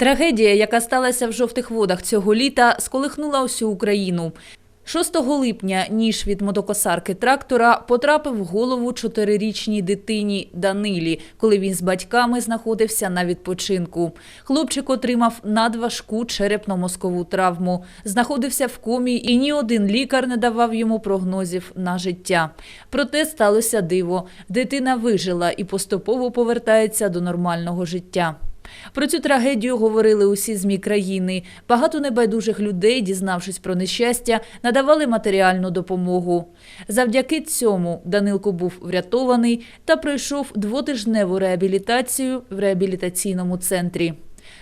Трагедія, яка сталася в жовтих водах цього літа, сколихнула усю Україну. 6 липня ніж від мотокосарки трактора потрапив в голову чотирирічній дитині Данилі, коли він з батьками знаходився на відпочинку. Хлопчик отримав надважку черепно-мозкову травму, знаходився в комі, і ні один лікар не давав йому прогнозів на життя. Проте сталося диво. Дитина вижила і поступово повертається до нормального життя. Про цю трагедію говорили усі ЗМІ країни. Багато небайдужих людей, дізнавшись про нещастя, надавали матеріальну допомогу. Завдяки цьому Данилко був врятований та пройшов двотижневу реабілітацію в реабілітаційному центрі.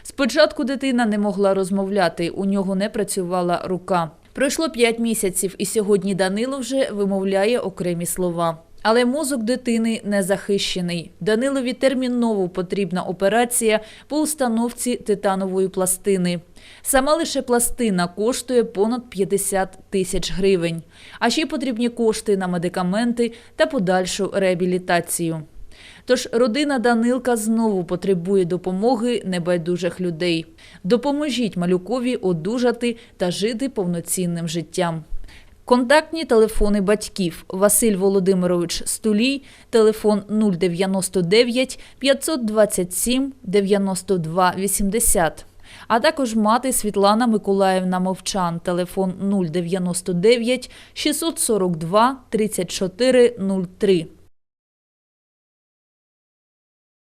Спочатку дитина не могла розмовляти, у нього не працювала рука. Пройшло п'ять місяців, і сьогодні Данило вже вимовляє окремі слова. Але мозок дитини не захищений. Данилові терміново потрібна операція по установці титанової пластини. Сама лише пластина коштує понад 50 тисяч гривень. А ще потрібні кошти на медикаменти та подальшу реабілітацію. Тож родина Данилка знову потребує допомоги небайдужих людей. Допоможіть малюкові одужати та жити повноцінним життям. Контактні телефони батьків Василь Володимирович Стулій, телефон 099 527 92 80. А також мати Світлана Миколаївна Мовчан, телефон 099 642 34 03.